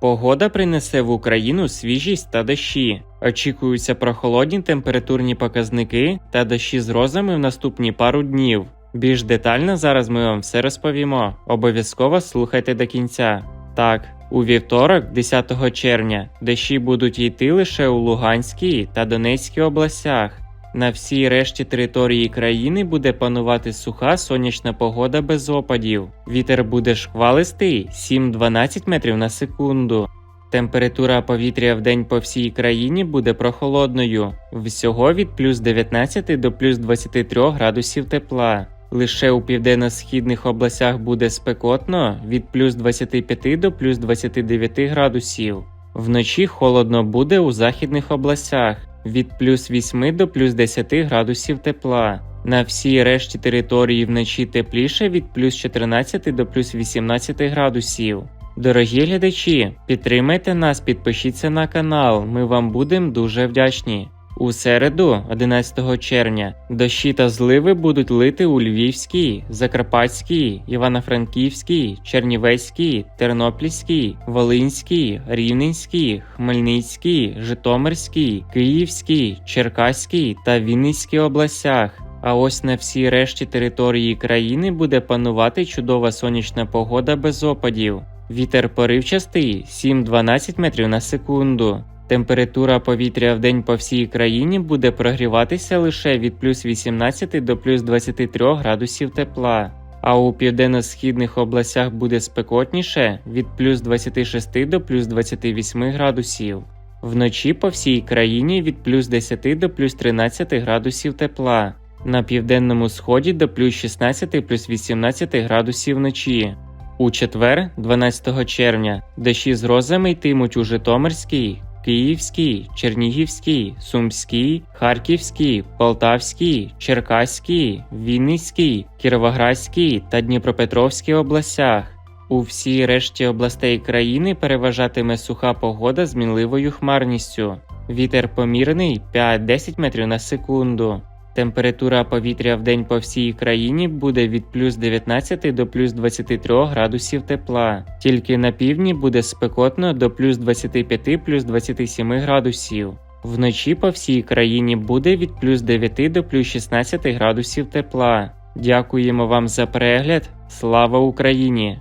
Погода принесе в Україну свіжість та дощі. Очікуються прохолодні температурні показники та дощі з грозами в наступні пару днів. Більш детально зараз ми вам все розповімо. Обов'язково слухайте до кінця. Так, у вівторок, 10 червня, дощі будуть йти лише у Луганській та Донецькій областях. На всій решті території країни буде панувати суха сонячна погода без опадів. Вітер буде шквалистий 7-12 метрів на секунду. Температура повітря в день по всій країні буде прохолодною, всього від плюс 19 до плюс 23 градусів тепла. Лише у південно-східних областях буде спекотно від плюс 25 до плюс 29 градусів. Вночі холодно буде у західних областях від плюс 8 до плюс 10 градусів тепла. На всій решті території вночі тепліше від плюс 14 до плюс 18 градусів. Дорогі глядачі, підтримайте нас, підпишіться на канал, ми вам будемо дуже вдячні. У середу, 11 червня, дощі та зливи будуть лити у Львівській, Закарпатській, Івано-Франківській, Чернівецькій, Тернопільській, Волинській, Рівненській, Хмельницькій, Житомирській, Київській, Черкаській та Вінницькій областях. А ось на всій решті території країни буде панувати чудова сонячна погода без опадів. Вітер поривчастий 7-12 метрів на секунду. Температура повітря в день по всій країні буде прогріватися лише від плюс 18 до плюс 23 градусів тепла, а у південно-східних областях буде спекотніше від плюс 26 до плюс 28 градусів. Вночі по всій країні від плюс 10 до плюс 13 градусів тепла, на південному сході до плюс 16 плюс 18 градусів вночі. У четвер, 12 червня, дощі з грозами йтимуть у Житомирській, Київській, Чернігівській, Сумській, Харківській, Полтавській, Черкаській, Вінницькій, Кіровоградській та Дніпропетровській областях. У всій решті областей країни переважатиме суха погода з мінливою хмарністю. Вітер помірний 5-10 метрів на секунду. Температура повітря в день по всій країні буде від плюс 19 до плюс 23 градусів тепла. Тільки на півдні буде спекотно до плюс 25 плюс 27 градусів. Вночі по всій країні буде від плюс 9 до плюс 16 градусів тепла. Дякуємо вам за перегляд. Слава Україні!